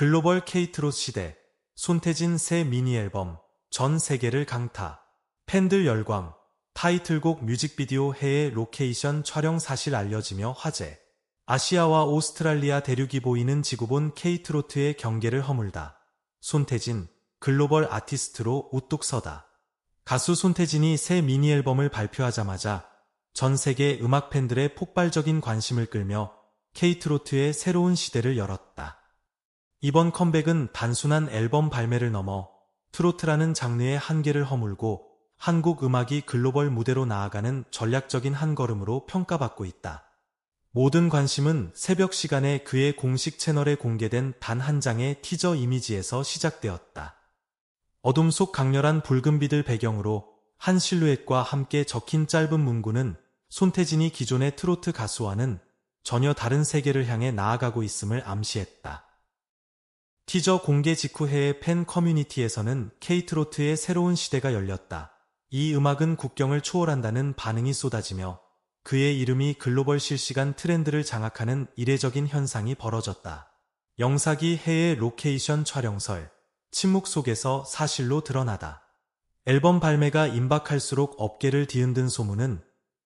글로벌 케이트롯 시대, 손태진 새 미니 앨범, 전 세계를 강타, 팬들 열광, 타이틀곡 뮤직비디오 해외 로케이션 촬영 사실 알려지며 화제. 아시아와 오스트랄리아 대륙이 보이는 지구본 케이트로트의 경계를 허물다. 손태진, 글로벌 아티스트로 우뚝 서다. 가수 손태진이 새 미니 앨범을 발표하자마자 전 세계 음악 팬들의 폭발적인 관심을 끌며 케이트로트의 새로운 시대를 열었다. 이번 컴백은 단순한 앨범 발매를 넘어 트로트라는 장르의 한계를 허물고 한국 음악이 글로벌 무대로 나아가는 전략적인 한 걸음으로 평가받고 있다. 모든 관심은 새벽 시간에 그의 공식 채널에 공개된 단 한 장의 티저 이미지에서 시작되었다. 어둠 속 강렬한 붉은빛을 배경으로 한 실루엣과 함께 적힌 짧은 문구는 손태진이 기존의 트로트 가수와는 전혀 다른 세계를 향해 나아가고 있음을 암시했다. 티저 공개 직후 해의 팬 커뮤니티에서는 케이트로트의 새로운 시대가 열렸다. 이 음악은 국경을 초월한다는 반응이 쏟아지며 그의 이름이 글로벌 실시간 트렌드를 장악하는 이례적인 현상이 벌어졌다. 영사기 해외 로케이션 촬영설, 침묵 속에서 사실로 드러나다. 앨범 발매가 임박할수록 업계를 뒤흔든 소문은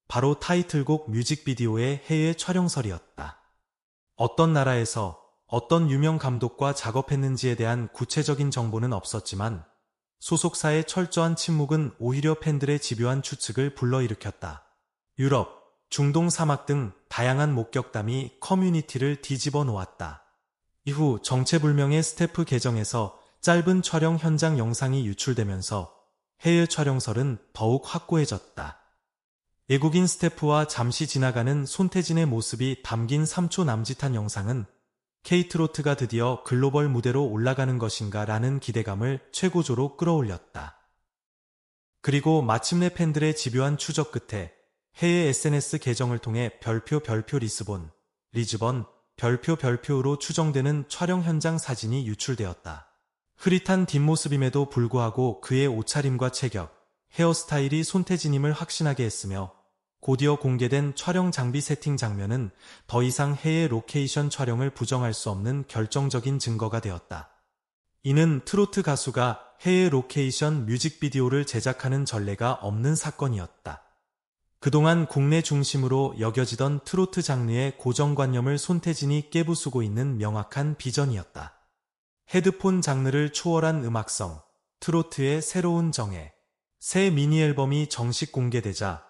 바로 타이틀곡 뮤직비디오의 해외 촬영설이었다. 어떤 나라에서 어떤 유명 감독과 작업했는지에 대한 구체적인 정보는 없었지만 소속사의 철저한 침묵은 오히려 팬들의 집요한 추측을 불러일으켰다. 유럽, 중동 사막 등 다양한 목격담이 커뮤니티를 뒤집어 놓았다. 이후 정체불명의 스태프 계정에서 짧은 촬영 현장 영상이 유출되면서 해외 촬영설은 더욱 확고해졌다. 외국인 스태프와 잠시 지나가는 손태진의 모습이 담긴 3초 남짓한 영상은 케이트로트가 드디어 글로벌 무대로 올라가는 것인가 라는 기대감을 최고조로 끌어올렸다. 그리고 마침내 팬들의 집요한 추적 끝에 해외 SNS 계정을 통해 별표 별표 리스본, 리즈번, 별표 별표로 추정되는 촬영 현장 사진이 유출되었다. 흐릿한 뒷모습임에도 불구하고 그의 옷차림과 체격, 헤어스타일이 손태진임을 확신하게 했으며 곧이어 공개된 촬영 장비 세팅 장면은 더 이상 해외 로케이션 촬영을 부정할 수 없는 결정적인 증거가 되었다. 이는 트로트 가수가 해외 로케이션 뮤직비디오를 제작하는 전례가 없는 사건이었다. 그동안 국내 중심으로 여겨지던 트로트 장르의 고정관념을 손태진이 깨부수고 있는 명확한 비전이었다. 헤드폰 장르를 초월한 음악성, 트로트의 새로운 정해, 새 미니 앨범이 정식 공개되자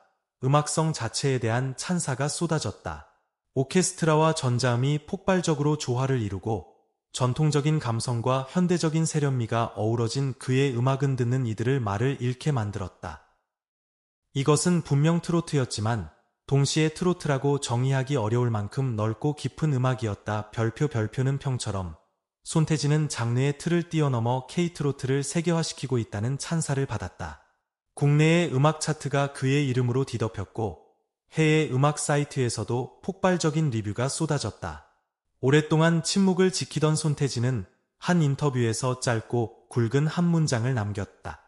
음악성 자체에 대한 찬사가 쏟아졌다. 오케스트라와 전자음이 폭발적으로 조화를 이루고 전통적인 감성과 현대적인 세련미가 어우러진 그의 음악은 듣는 이들을 말을 잃게 만들었다. 이것은 분명 트로트였지만 동시에 트로트라고 정의하기 어려울 만큼 넓고 깊은 음악이었다. 별표 별표는 평처럼 손태진은 장르의 틀을 뛰어넘어 K트로트를 세계화시키고 있다는 찬사를 받았다. 국내의 음악 차트가 그의 이름으로 뒤덮였고 해외 음악 사이트에서도 폭발적인 리뷰가 쏟아졌다. 오랫동안 침묵을 지키던 손태진은 한 인터뷰에서 짧고 굵은 한 문장을 남겼다.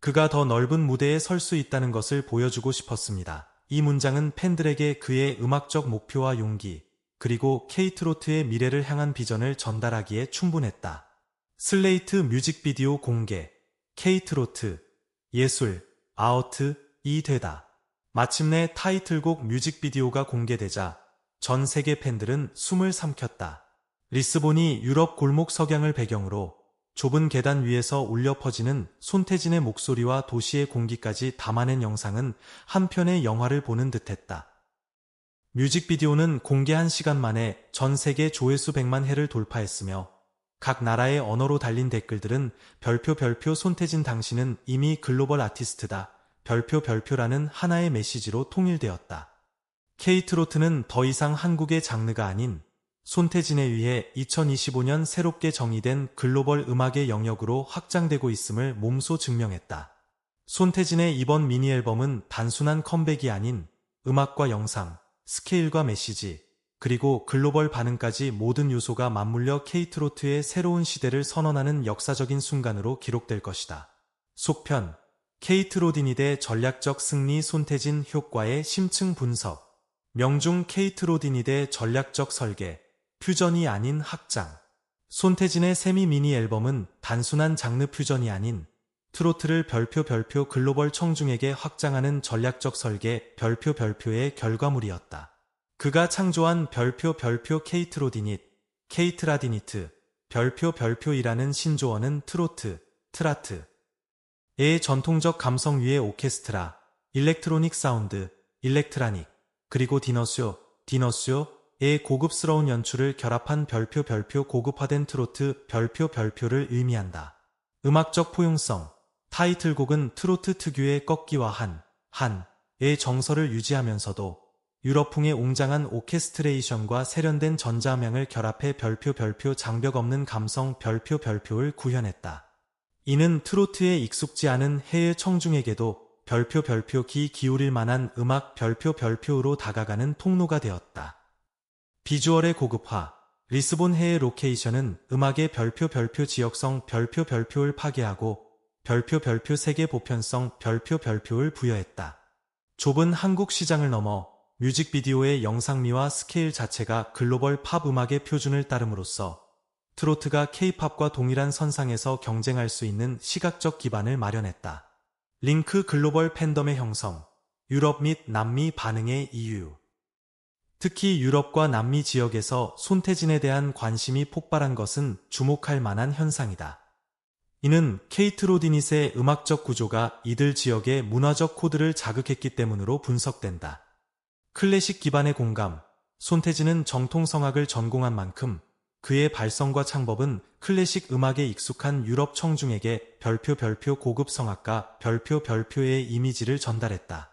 그가 더 넓은 무대에 설 수 있다는 것을 보여주고 싶었습니다. 이 문장은 팬들에게 그의 음악적 목표와 용기, 그리고 케이트로트의 미래를 향한 비전을 전달하기에 충분했다. 슬레이트 뮤직비디오 공개, 케이트로트, 예술, 아우트, 이 되다. 마침내 타이틀곡 뮤직비디오가 공개되자 전 세계 팬들은 숨을 삼켰다. 리스본이 유럽 골목 석양을 배경으로 좁은 계단 위에서 울려 퍼지는 손태진의 목소리와 도시의 공기까지 담아낸 영상은 한편의 영화를 보는 듯했다. 뮤직비디오는 공개 한 시간 만에 전 세계 조회수 100만 회를 돌파했으며 각 나라의 언어로 달린 댓글들은 별표 별표 손태진 당신은 이미 글로벌 아티스트다. 별표 별표라는 하나의 메시지로 통일되었다. 케이트로트는 더 이상 한국의 장르가 아닌 손태진에 의해 2025년 새롭게 정의된 글로벌 음악의 영역으로 확장되고 있음을 몸소 증명했다. 손태진의 이번 미니 앨범은 단순한 컴백이 아닌 음악과 영상, 스케일과 메시지, 그리고 글로벌 반응까지 모든 요소가 맞물려 케이트로트의 새로운 시대를 선언하는 역사적인 순간으로 기록될 것이다. 속편 케이트로디니대 전략적 승리 손태진 효과의 심층 분석 명중 케이트로디니대 전략적 설계 퓨전이 아닌 확장 손태진의 세미 미니 앨범은 단순한 장르 퓨전이 아닌 트로트를 별표 별표 글로벌 청중에게 확장하는 전략적 설계 별표 별표의 결과물이었다. 그가 창조한 별표 별표 케이트로디닛, 케이트라디니트, 별표 별표이라는 신조어는 트로트, 트라트, 의 전통적 감성 위의 오케스트라, 일렉트로닉 사운드, 일렉트라닉, 그리고 디너쇼, 디너쇼의 고급스러운 연출을 결합한 별표 별표 고급화된 트로트 별표 별표를 의미한다. 음악적 포용성, 타이틀곡은 트로트 특유의 꺾기와 한, 한의 정서를 유지하면서도 유럽풍의 웅장한 오케스트레이션과 세련된 전자음향을 결합해 별표 별표 장벽 없는 감성 별표 별표를 구현했다. 이는 트로트에 익숙지 않은 해외 청중에게도 별표 별표 기 기울일 만한 음악 별표 별표로 다가가는 통로가 되었다. 비주얼의 고급화 리스본 해의 로케이션은 음악의 별표 별표 지역성 별표 별표를 파괴하고 별표 별표 세계 보편성 별표 별표를 부여했다. 좁은 한국 시장을 넘어 뮤직비디오의 영상미와 스케일 자체가 글로벌 팝 음악의 표준을 따름으로써 트로트가 케이팝과 동일한 선상에서 경쟁할 수 있는 시각적 기반을 마련했다. 링크 글로벌 팬덤의 형성, 유럽 및 남미 반응의 이유. 특히 유럽과 남미 지역에서 손태진에 대한 관심이 폭발한 것은 주목할 만한 현상이다. 이는 케이트 로디닛의 음악적 구조가 이들 지역의 문화적 코드를 자극했기 때문으로 분석된다. 클래식 기반의 공감, 손태진은 정통 성악을 전공한 만큼 그의 발성과 창법은 클래식 음악에 익숙한 유럽 청중에게 별표 별표 고급 성악가 별표 별표의 이미지를 전달했다.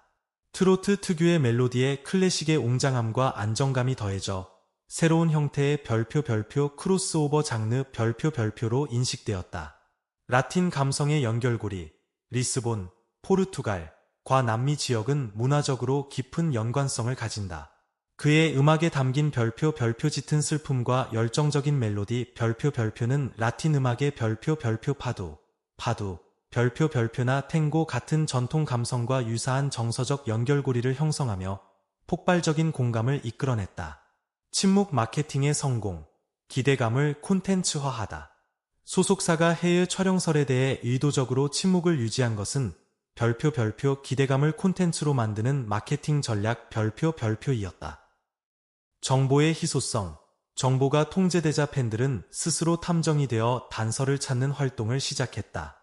트로트 특유의 멜로디에 클래식의 웅장함과 안정감이 더해져 새로운 형태의 별표 별표 크로스오버 장르 별표 별표로 인식되었다. 라틴 감성의 연결고리, 리스본, 포르투갈, 과 남미 지역은 문화적으로 깊은 연관성을 가진다. 그의 음악에 담긴 별표 별표 짙은 슬픔과 열정적인 멜로디 별표 별표는 라틴 음악의 별표 별표 파도, 파도, 별표 별표나 탱고 같은 전통 감성과 유사한 정서적 연결고리를 형성하며 폭발적인 공감을 이끌어냈다. 침묵 마케팅의 성공, 기대감을 콘텐츠화하다. 소속사가 해외 촬영설에 대해 의도적으로 침묵을 유지한 것은 별표 별표 기대감을 콘텐츠로 만드는 마케팅 전략 별표 별표이었다. 정보의 희소성 정보가 통제되자 팬들은 스스로 탐정이 되어 단서를 찾는 활동을 시작했다.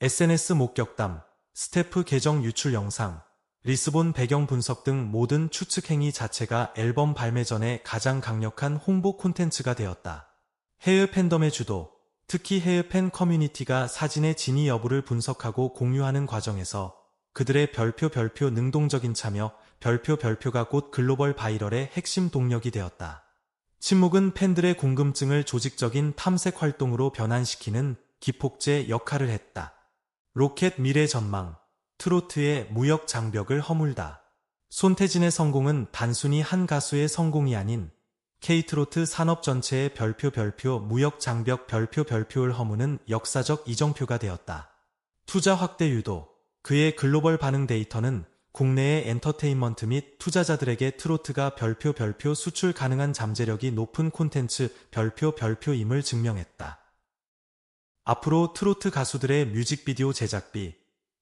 SNS 목격담, 스태프 계정 유출 영상, 리스본 배경 분석 등 모든 추측 행위 자체가 앨범 발매 전에 가장 강력한 홍보 콘텐츠가 되었다. 해외 팬덤의 주도, 특히 해외 팬 커뮤니티가 사진의 진위 여부를 분석하고 공유하는 과정에서 그들의 별표 별표 능동적인 참여, 별표 별표가 곧 글로벌 바이럴의 핵심 동력이 되었다. 침묵은 팬들의 궁금증을 조직적인 탐색 활동으로 변환시키는 기폭제 역할을 했다. 로켓 미래 전망, 트로트의 무역 장벽을 허물다. 손태진의 성공은 단순히 한 가수의 성공이 아닌 K트로트 산업 전체의 별표 별표 무역 장벽 별표 별표를 허무는 역사적 이정표가 되었다. 투자 확대 유도 그의 글로벌 반응 데이터는 국내의 엔터테인먼트 및 투자자들에게 트로트가 별표 별표 수출 가능한 잠재력이 높은 콘텐츠 별표 별표임을 증명했다. 앞으로 트로트 가수들의 뮤직비디오 제작비,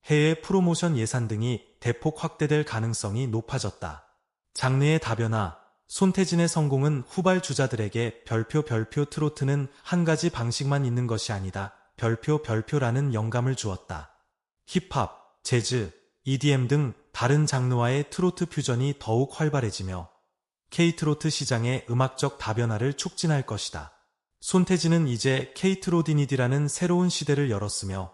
해외 프로모션 예산 등이 대폭 확대될 가능성이 높아졌다. 장르의 다변화, 손태진의 성공은 후발 주자들에게 별표 별표 트로트는 한 가지 방식만 있는 것이 아니다. 별표 별표라는 영감을 주었다. 힙합, 재즈, EDM 등 다른 장르와의 트로트 퓨전이 더욱 활발해지며 K트로트 시장의 음악적 다변화를 촉진할 것이다. 손태진은 이제 K트로디니디라는 새로운 시대를 열었으며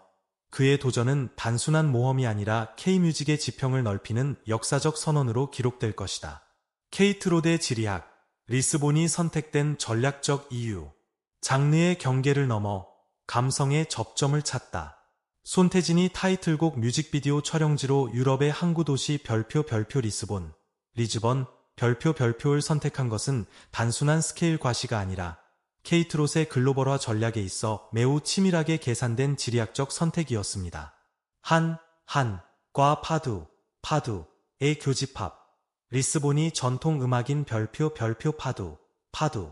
그의 도전은 단순한 모험이 아니라 K뮤직의 지평을 넓히는 역사적 선언으로 기록될 것이다. 케이트로드의 지리학, 리스본이 선택된 전략적 이유, 장르의 경계를 넘어 감성의 접점을 찾다. 손태진이 타이틀곡 뮤직비디오 촬영지로 유럽의 항구 도시 별표 별표 리스본, 리즈번, 별표 별표를 선택한 것은 단순한 스케일 과시가 아니라 케이트롯의 글로벌화 전략에 있어 매우 치밀하게 계산된 지리학적 선택이었습니다. 한, 한, 과 파두, 파두의 교집합, 리스본이 전통 음악인 별표 별표 파두, 파두.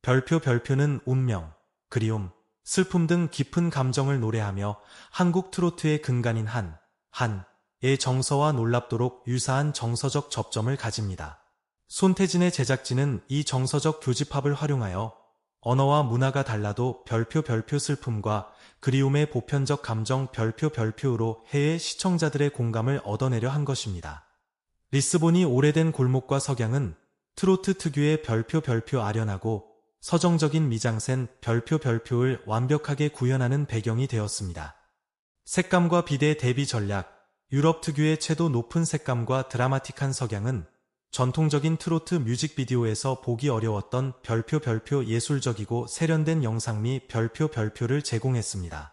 별표 별표는 운명, 그리움, 슬픔 등 깊은 감정을 노래하며 한국 트로트의 근간인 한, 한의 정서와 놀랍도록 유사한 정서적 접점을 가집니다. 손태진의 제작진은 이 정서적 교집합을 활용하여 언어와 문화가 달라도 별표 별표 슬픔과 그리움의 보편적 감정 별표 별표로 해외 시청자들의 공감을 얻어내려 한 것입니다. 리스본이 오래된 골목과 석양은 트로트 특유의 별표 별표 아련하고 서정적인 미장센 별표 별표를 완벽하게 구현하는 배경이 되었습니다. 색감과 비대 대비 전략, 유럽 특유의 채도 높은 색감과 드라마틱한 석양은 전통적인 트로트 뮤직비디오에서 보기 어려웠던 별표 별표 예술적이고 세련된 영상미 별표 별표를 제공했습니다.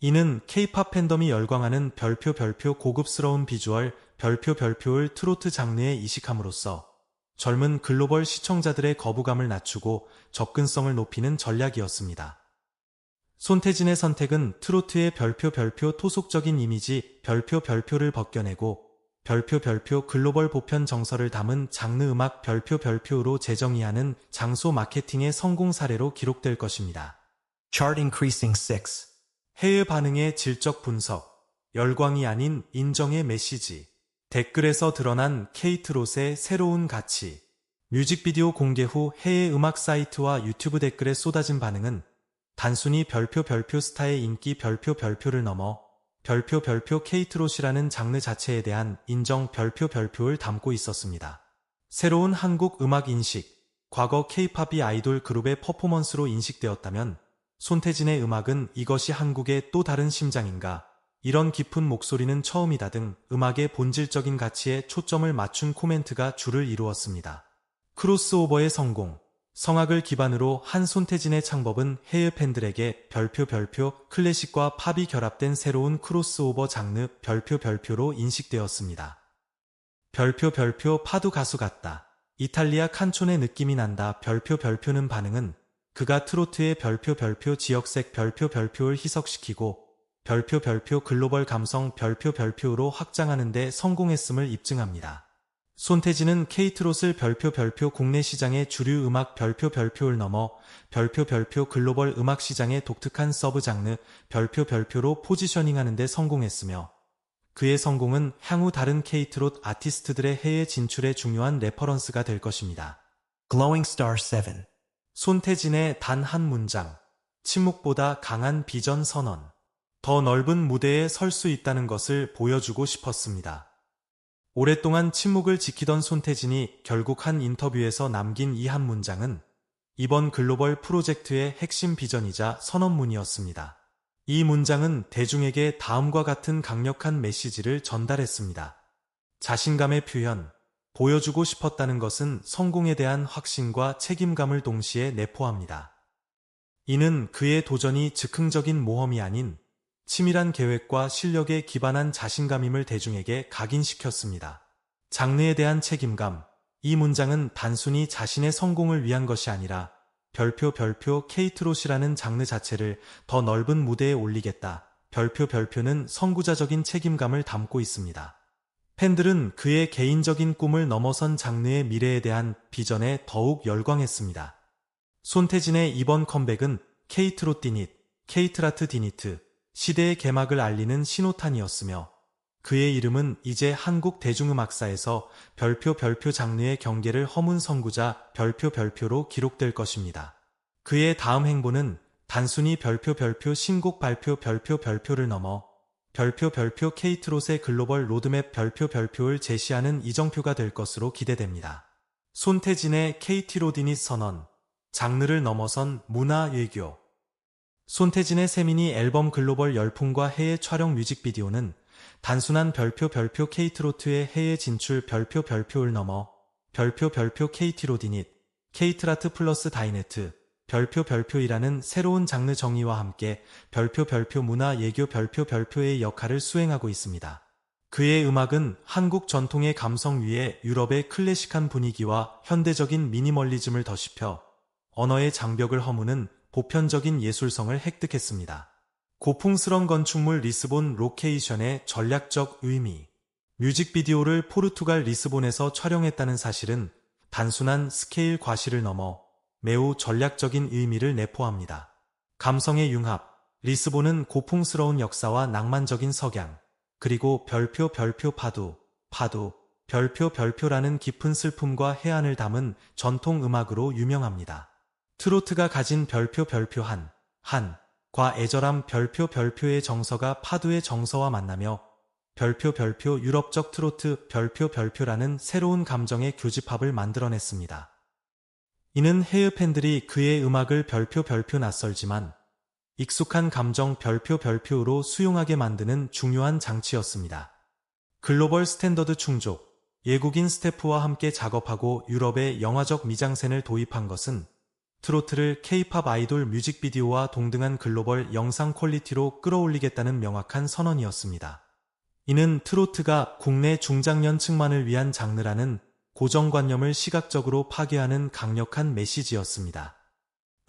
이는 케이팝 팬덤이 열광하는 별표 별표 고급스러운 비주얼 별표 별표를 트로트 장르에 이식함으로써 젊은 글로벌 시청자들의 거부감을 낮추고 접근성을 높이는 전략이었습니다. 손태진의 선택은 트로트의 별표 별표 토속적인 이미지 별표 별표를 벗겨내고 별표 별표 글로벌 보편 정서를 담은 장르 음악 별표 별표로 재정의하는 장소 마케팅의 성공 사례로 기록될 것입니다. Chart increasing 6. 해외 반응의 질적 분석, 열광이 아닌 인정의 메시지, 댓글에서 드러난 케이트롯의 새로운 가치, 뮤직비디오 공개 후 해외 음악 사이트와 유튜브 댓글에 쏟아진 반응은 단순히 별표 별표 스타의 인기 별표 별표를 넘어 별표 별표 케이트롯이라는 장르 자체에 대한 인정 별표 별표를 담고 있었습니다. 새로운 한국 음악 인식, 과거 케이팝이 아이돌 그룹의 퍼포먼스로 인식되었다면 손태진의 음악은 이것이 한국의 또 다른 심장인가 이런 깊은 목소리는 처음이다 등 음악의 본질적인 가치에 초점을 맞춘 코멘트가 줄을 이루었습니다. 크로스오버의 성공 성악을 기반으로 한 손태진의 창법은 해외 팬들에게 별표 별표 클래식과 팝이 결합된 새로운 크로스오버 장르 별표 별표로 인식되었습니다. 별표 별표 파도 가수 같다. 이탈리아 칸촌의 느낌이 난다. 별표 별표는 반응은 그가 트로트의 별표 별표 지역색 별표 별표를 희석시키고 별표 별표 글로벌 감성 별표 별표로 확장하는 데 성공했음을 입증합니다. 손태진은 케이트롯을 별표 별표 국내 시장의 주류 음악 별표 별표를 넘어 별표 별표 글로벌 음악 시장의 독특한 서브 장르 별표 별표로 포지셔닝하는 데 성공했으며 그의 성공은 향후 다른 케이트롯 아티스트들의 해외 진출에 중요한 레퍼런스가 될 것입니다. Glowing Star 7. 손태진의 단 한 문장, 침묵보다 강한 비전 선언, 더 넓은 무대에 설 수 있다는 것을 보여주고 싶었습니다. 오랫동안 침묵을 지키던 손태진이 결국 한 인터뷰에서 남긴 이 한 문장은 이번 글로벌 프로젝트의 핵심 비전이자 선언문이었습니다. 이 문장은 대중에게 다음과 같은 강력한 메시지를 전달했습니다. 자신감의 표현, 보여주고 싶었다는 것은 성공에 대한 확신과 책임감을 동시에 내포합니다. 이는 그의 도전이 즉흥적인 모험이 아닌 치밀한 계획과 실력에 기반한 자신감임을 대중에게 각인시켰습니다. 장르에 대한 책임감. 이 문장은 단순히 자신의 성공을 위한 것이 아니라 별표 별표 케이트롯이라는 장르 자체를 더 넓은 무대에 올리겠다. 별표 별표는 선구자적인 책임감을 담고 있습니다. 팬들은 그의 개인적인 꿈을 넘어선 장르의 미래에 대한 비전에 더욱 열광했습니다. 손태진의 이번 컴백은 케이트롯 디닛, 케이트라트 디니트, 시대의 개막을 알리는 신호탄이었으며 그의 이름은 이제 한국 대중음악사에서 별표 별표 장르의 경계를 허문 선구자 별표 별표로 기록될 것입니다. 그의 다음 행보는 단순히 별표 별표 신곡 발표 별표 별표를 넘어 별표 별표 케이트롯의 글로벌 로드맵 별표 별표를 제시하는 이정표가 될 것으로 기대됩니다. 손태진의 케이티 로디닛 선언, 장르를 넘어선 문화 외교 손태진의 세미니 앨범 글로벌 열풍과 해외 촬영 뮤직비디오는 단순한 별표 별표 케이트로트의 해외 진출 별표 별표를 넘어 별표 별표 케이티로디닛, 케이트라트 플러스 다이네트, 별표 별표이라는 새로운 장르 정의와 함께 별표 별표 문화 예교 별표 별표의 역할을 수행하고 있습니다. 그의 음악은 한국 전통의 감성 위에 유럽의 클래식한 분위기와 현대적인 미니멀리즘을 덧입혀 언어의 장벽을 허무는 보편적인 예술성을 획득했습니다. 고풍스런 건축물 리스본 로케이션의 전략적 의미 뮤직비디오를 포르투갈 리스본에서 촬영했다는 사실은 단순한 스케일 과시를 넘어 매우 전략적인 의미를 내포합니다. 감성의 융합, 리스본은 고풍스러운 역사와 낭만적인 석양, 그리고 별표 별표 파도, 파도, 별표 별표라는 깊은 슬픔과 해안을 담은 전통 음악으로 유명합니다. 트로트가 가진 별표 별표 한, 한, 과 애절함 별표 별표의 정서가 파도의 정서와 만나며 별표 별표 유럽적 트로트 별표 별표라는 새로운 감정의 교집합을 만들어냈습니다. 이는 해외 팬들이 그의 음악을 별표 별표 낯설지만 익숙한 감정 별표 별표로 수용하게 만드는 중요한 장치였습니다. 글로벌 스탠더드 충족, 예국인 스태프와 함께 작업하고 유럽의 영화적 미장센을 도입한 것은 트로트를 케이팝 아이돌 뮤직비디오와 동등한 글로벌 영상 퀄리티로 끌어올리겠다는 명확한 선언이었습니다. 이는 트로트가 국내 중장년층만을 위한 장르라는 고정관념을 시각적으로 파괴하는 강력한 메시지였습니다.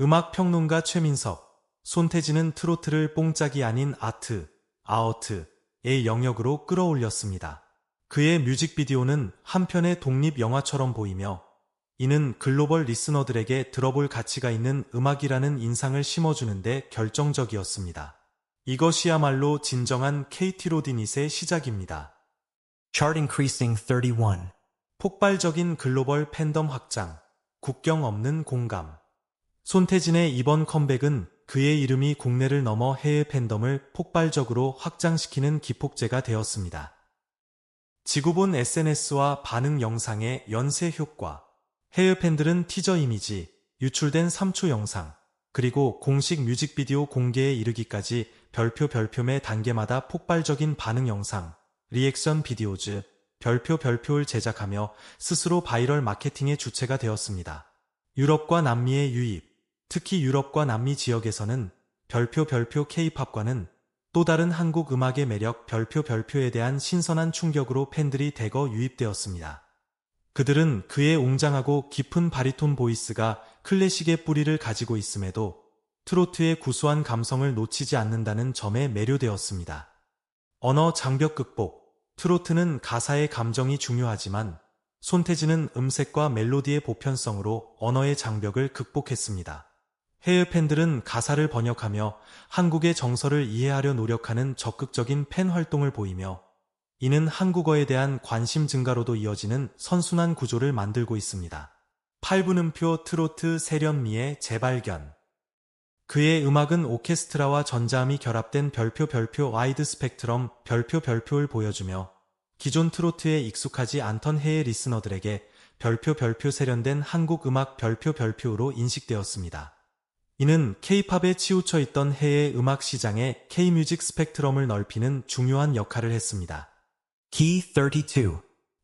음악 평론가 최민석, 손태진은 트로트를 뽕짝이 아닌 아트, 아어트의 영역으로 끌어올렸습니다. 그의 뮤직비디오는 한편의 독립 영화처럼 보이며 이는 글로벌 리스너들에게 들어볼 가치가 있는 음악이라는 인상을 심어주는데 결정적이었습니다. 이것이야말로 진정한 KT 로디닛의 시작입니다. Chart increasing 31. 폭발적인 글로벌 팬덤 확장, 국경 없는 공감. 손태진의 이번 컴백은 그의 이름이 국내를 넘어 해외 팬덤을 폭발적으로 확장시키는 기폭제가 되었습니다. 지구본 SNS와 반응 영상의 연쇄 효과, 해외 팬들은 티저 이미지, 유출된 3초 영상, 그리고 공식 뮤직비디오 공개에 이르기까지 별표 별표매 단계마다 폭발적인 반응 영상, 리액션 비디오즈, 별표 별표를 제작하며 스스로 바이럴 마케팅의 주체가 되었습니다. 유럽과 남미의 유입, 특히 유럽과 남미 지역에서는 별표 별표 K-팝과는 또 다른 한국 음악의 매력 별표 별표에 대한 신선한 충격으로 팬들이 대거 유입되었습니다. 그들은 그의 웅장하고 깊은 바리톤 보이스가 클래식의 뿌리를 가지고 있음에도 트로트의 구수한 감성을 놓치지 않는다는 점에 매료되었습니다. 언어 장벽 극복 트로트는 가사의 감정이 중요하지만 손태진은 음색과 멜로디의 보편성으로 언어의 장벽을 극복했습니다. 해외 팬들은 가사를 번역하며 한국의 정서를 이해하려 노력하는 적극적인 팬 활동을 보이며 이는 한국어에 대한 관심 증가로도 이어지는 선순환 구조를 만들고 있습니다. 8분음표 트로트 세련미의 재발견 그의 음악은 오케스트라와 전자음이 결합된 별표 별표 와이드 스펙트럼 별표 별표를 보여주며 기존 트로트에 익숙하지 않던 해외 리스너들에게 별표 별표 세련된 한국 음악 별표 별표로 인식되었습니다. 이는 K-팝에 치우쳐 있던 해외 음악 시장의 K-뮤직 스펙트럼을 넓히는 중요한 역할을 했습니다. Key 32.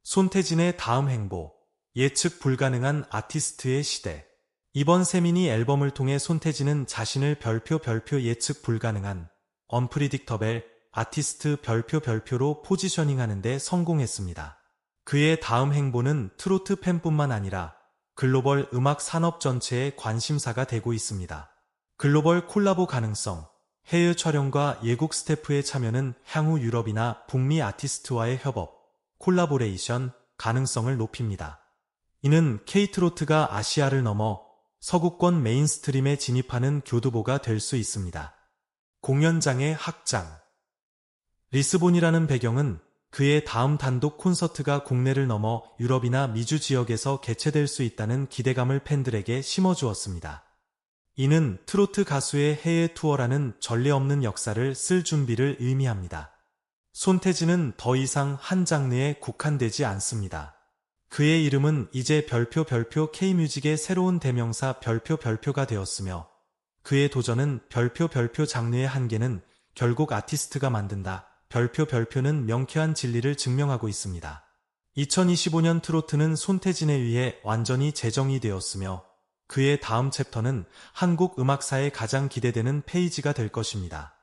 손태진의 다음 행보, 예측 불가능한 아티스트의 시대. 이번 세미니 앨범을 통해 손태진은 자신을 별표 별표 예측 불가능한 언프리딕터벨 아티스트 별표 별표로 포지셔닝하는데 성공했습니다. 그의 다음 행보는 트로트 팬뿐만 아니라 글로벌 음악 산업 전체의 관심사가 되고 있습니다. 글로벌 콜라보 가능성, 해외 촬영과 예국 스태프의 참여는 향후 유럽이나 북미 아티스트와의 협업, 콜라보레이션 가능성을 높입니다. 이는 K트로트가 아시아를 넘어 서구권 메인스트림에 진입하는 교두보가 될 수 있습니다. 공연장의 확장 리스본이라는 배경은 그의 다음 단독 콘서트가 국내를 넘어 유럽이나 미주 지역에서 개최될 수 있다는 기대감을 팬들에게 심어주었습니다. 이는 트로트 가수의 해외 투어라는 전례 없는 역사를 쓸 준비를 의미합니다. 손태진은 더 이상 한 장르에 국한되지 않습니다. 그의 이름은 이제 별표 별표 K뮤직의 새로운 대명사 별표 별표가 되었으며 그의 도전은 별표 별표 장르의 한계는 결국 아티스트가 만든다. 별표 별표는 명쾌한 진리를 증명하고 있습니다. 2025년 트로트는 손태진에 의해 완전히 재정이 되었으며 그의 다음 챕터는 한국 음악사에 가장 기대되는 페이지가 될 것입니다.